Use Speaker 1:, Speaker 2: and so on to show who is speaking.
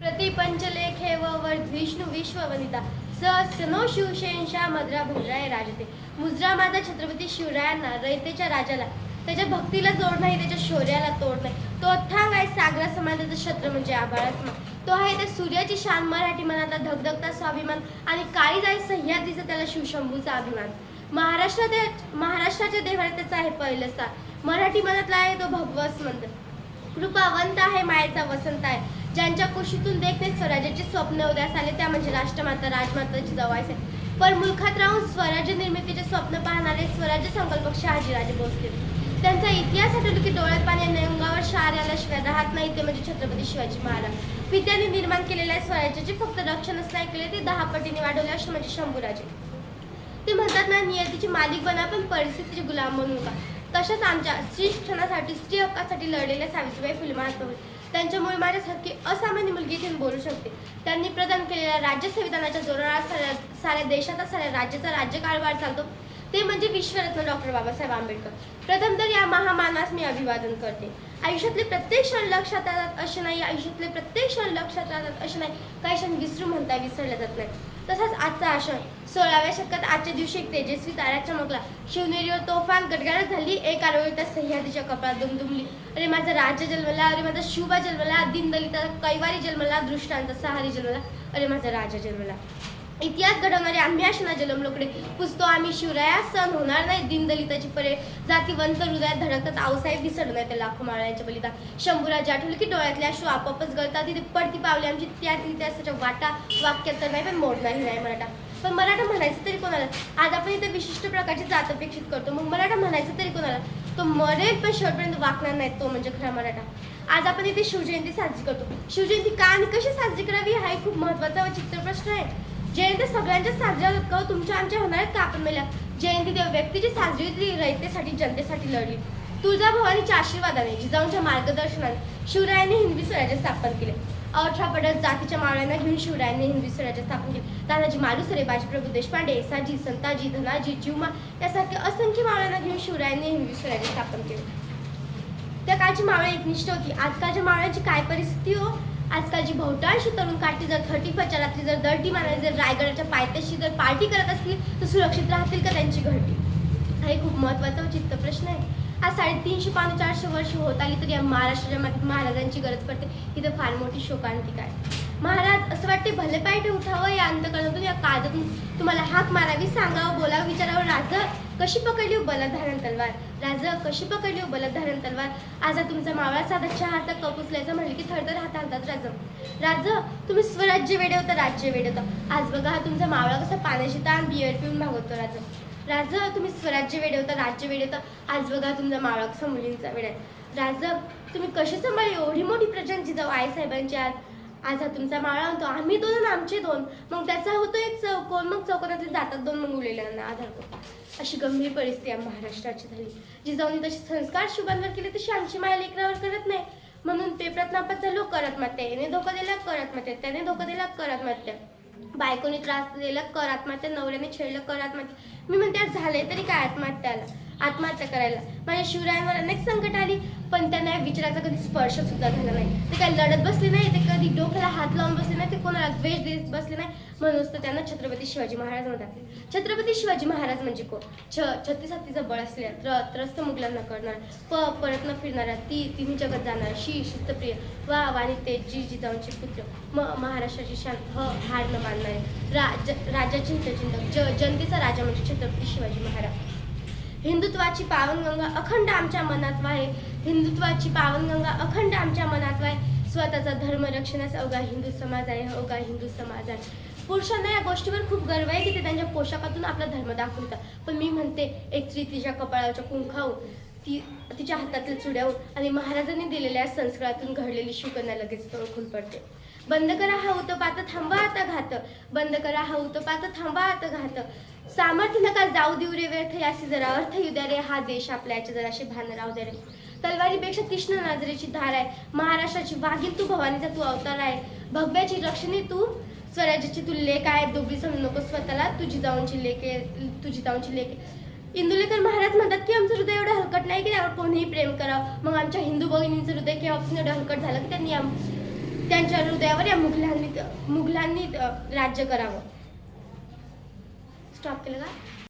Speaker 1: प्रतिपंचलेखे व विष्णू विश्ववनिता स सनो शिवशेनशा मद्रा भुजराय राजते. मुजरा माझा छत्रपती शिवरायांना रयतेच्या राजाला. त्याच्या भक्तीला जोड नाही त्याच्या शौर्याला तोड नाही. तो अथांग आहे सागरा समान क्षत्र म्हणजे आभाळाच तो आहे त्या सूर्याची शान मराठी मनातला धगधगता स्वाभिमान आणि काळी जाई सह्याद्रीचा त्याला शिवशंभूचा अभिमान. महाराष्ट्रात महाराष्ट्राच्या देवाने त्याचा आहे पहिलं स्थान. मराठी मनातला आहे तो भगवस मंद कृपावंत आहे मायेचा वसंत आहे. ज्यांच्या कुशीतून देखणे स्वराज्याचे स्वप्न उद्यास आले त्या म्हणजे राष्ट्रमाता राजमाताची जिजाऊ पण मुलखात राहून स्वराज्य निर्मितीचे स्वप्न पाहणारे स्वराज्य संकल्पक शहाजीराजे भोसले. त्यांचा इतिहास आठवला की डोळ्यात पाणी आणि अंगावर शार आल्याशिवाय राहत नाही ते म्हणजे छत्रपती शिवाजी महाराज. पित्याने निर्माण केलेल्या स्वराज्याचे फक्त रक्षणच नाही केले ते दहा पटीने वाढवले असे म्हणजे शंभूराजे. ते म्हणतात ना नियतीची मालिक बना पण परिस्थितीची गुलाम बनू का? तशाच आमच्या स्त्री शिक्षणासाठी स्त्री हक्कासाठी लढलेल्या सावित्रीबाई फुले महात्मा त्यांच्यामुळे माझ्यासारखी असामान्य मुलगी इथे बोलू शकते. त्यांनी प्रदान केलेल्या राज्य संविधानाच्या जोरावर साऱ्या साऱ्या देशाचा साऱ्या राज्याचा राज्यकारभार चालतो. ते म्हणजे विश्वरत्न डॉक्टर बाबासाहेब आंबेडकर. प्रथम तर या महामानास मी अभिवादन करते. आयुष्यातले प्रत्येक क्षण लक्षात राहतात असे नाही आयुष्यातले प्रत्येक क्षण लक्षात राहतात असे नाही. काही क्षण विसरू म्हणता विसरले जात नाही तसाच आजचा आशय सोळाव्या शतकात आजच्या दिवशी एक तेजस्वी तारा चमकला शिवनेरीवर तोफान गडगडत झाली. एक आरोग्य सह्याद्रीच्या कपाळात दुमदुमली. अरे माझा राज्य जन्मला अरे माझा शुभा जन्मला दिनदलिता कैवारी जन्मला दृष्टांत सहारी जन्मला अरे माझा राजा जन्मला. इतिहास घडवणारे आम्ही अशना जलमलोकडे पुसतो आम्ही शिवराया सण होणार नाही दीनदलिताची परे. जातीवंत हृदयात धडकतात आऊसाहेब विसरणार नाही त्या लाखो माळ्यांच्या बलिदान. शंभूराज आठवले की डोळ्यातले अश्रू आपोआपच गळतात. तिथे पडती पावले आमची त्याच इतिहासाच्या वाटा वाक्यात तर नाही पण मोडणारी नाही मराठा. पण मराठा म्हणायचं तरी कोणाला? आज आपण इथे विशिष्ट प्रकारची जात अपेक्षित करतो. मग मराठा म्हणायचं तरी कोणाला? तो मरेल पण शेवटपर्यंत वाकणार नाही तो म्हणजे खरा मराठा. आज आपण इथे शिवजयंती साजरी करतो. शिवजयंती का आणि कशी साजरी करावी हा एक खूप महत्त्वाचा व चित्र प्रश्न आहे. जयंती सगळ्यांच्या साजऱ्या होतात तुमच्या आमच्या होणार आहेत मेल्या. जयंती देव व्यक्तीची साजरी रयतेसाठी जनतेसाठी लढली. तुळजाभवानीच्या आशीर्वादाने जिजाऊंच्या मार्गदर्शनाने शिवरायांनी हिंदवी स्वराज्य स्थापन केले. अठरा पडत जातीच्या मावळ्यांना घेऊन शिवरायांनी हिंदवी स्वराज्य स्थापन केले. तानाजी मालुसरे बाजीप्रभू देशपांडे एसाजी संताजी धनाजी चिवमा यासारख्या असंख्य मावळ्यांना घेऊन शिवरायांनी हिंदवी स्वराज्य स्थापन केले. त्या काळची मावळे एकनिष्ठ होती. आजकालच्या मावळ्यांची काय परिस्थिती हो? आजकालची बहुतांशी तरुण काठी जर थर्टी फच्या रात्री जर दर्टी मारायला जर रायगडाच्या पायथ्याशी जर पार्टी करत असतील तर सुरक्षित राहतील का त्यांची घरटी? हा एक खूप महत्त्वाचा व चित्त प्रश्न आहे. आज साडेतीनशे पाच चारशे वर्ष होत आली तरी या महाराष्ट्राच्या मातीत महाराजांची गरज पडते. इथं फार मोठी शोकांतिका आहे. महाराज असं वाटते भले पायटे उठावं या अंतकरणातून या काळजातून तुम्हाला हाक मारावी सांगावं बोलावं विचारावं राजा कशी पकडली हो बलधारण तलवार? राजा कशी पकडली हो बलधारण तलवार? आज तुमचा मावळा साधा चहाचा कप उचलायचं म्हणलं की थरथर हात हालतात राज. राजा तुम्ही स्वराज्य वेडवता राज्य वेडवता आज बघा हा तुमचा मावळा कसा पाण्याची ताण बियर पिऊन भागवतो राज. राजा तुम्ही स्वराज्य वेडवता राज्य वेडवता आज बघा तुमचा मावळा कसा मुलींचा वेळ आहे. राजा तुम्ही कशी सांभाळली हो? एवढी मोठी प्रजांची जाऊ आई साहेबांची आज? आज हा तुमचा माळा होतो आम्ही दोन आमचे दोन. मग त्याचा होतो एक चौकोन मग चौकोनातले जातात दोन मग उरलेल्यांना आधार करतो अशी गंभीर परिस्थिती आहे महाराष्ट्राची झाली. जिजाऊनी तसे संस्कार शुभांवर केले तशी आमची माया लेकरावर करत नाही. म्हणून पेपरात नापास झालो करत मात्या याने धोका दिला करत आत्महत्या त्याने धोका दिला करत आत्महत्या बायकोने त्रास दिला करत आत्महत्या नवऱ्याने छेडलं करत आत्महत्या मी म्हणते आज झालंय तरी काय आत्महत्याला? आत्महत्या करायला. माझ्या शिवरायांवर अनेक संकट आली पण त्यांना या विचाराचा कधी स्पर्श सुद्धा झाला नाही. ते काही लढत बसले नाही ते कधी डोक्याला हात लावून बसले नाही ते कोणाला द्वेष देत बसले नाही म्हणूनच तर त्यांना छत्रपती शिवाजी महाराज म्हणतात. छत्रपती शिवाजी महाराज म्हणजे कोण? छ छत्तीस हत्तीचं बळ असलेला त्र त्रस्त मुघलांना करणार प परत न फिरणारा ती तिन्ही जगत जाणार शी शिस्तप्रिय वा वाणी ते जी जिजाऊंचे पुत्र. म महाराष्ट्राची शान ह हार न मानणारे राज राज्याचे हितचिंतक ज जनतेचा राजा म्हणजे छत्रपती शिवाजी महाराज. हिंदुत्वाची पावनगंगा अखंड आमच्या मनात वाहे. हिंदुत्वाची पावनगंगा अखंड आमच्या मनात वाहे. स्वतःचा धर्म रक्षणास अवघा हिंदू समाज आहे अवघा हिंदू समाज आहे. पुरुषांना या गोष्टीवर खूप गर्व आहे की ते त्यांच्या पोशाखातून आपला धर्म दाखवतात. पण मी म्हणते एक स्त्री तिच्या कपाळाच्या कुंखावून ती तिच्या हातातल्या चुड्यावून आणि महाराजांनी दिलेल्या संस्कारातून घडलेली शिवकन्या लगेच ओळखून पडते. बंद करा हा उतपात थांबा आता घात. बंद करा हा उतपात थांबा आता घात. सामर्थ्य नका जाऊ देऊ रे व्यर्थ याशी जरा अर्थ येऊ द्या रे हा देश आपल्याचे जराशी भान राहू दे रे. तलवारीपेक्षा कृष्ण नजरेची धार आहे. महाराष्ट्राची वाघीण तू भवानीचा तू अवतार आहे. भव्याची रक्षणी तू स्वराज्याची तू लेख आहे. दोघी समजू नको स्वतःला तुझी जाऊनची लेखे तुझी जाऊनची लेखे. इंदुलेकर महाराज म्हणतात की आमचं हृदय एवढं हलकट नाही की त्यावर कोणीही प्रेम करावं. मग आमच्या हिंदू भगिनींचं हृदय किंवा एवढं हलकट झालं की त्यांनी त्यांच्या हृदयावर या मुघलांनी मुघलांनी राज्य करावं. स्टॉप केलं का?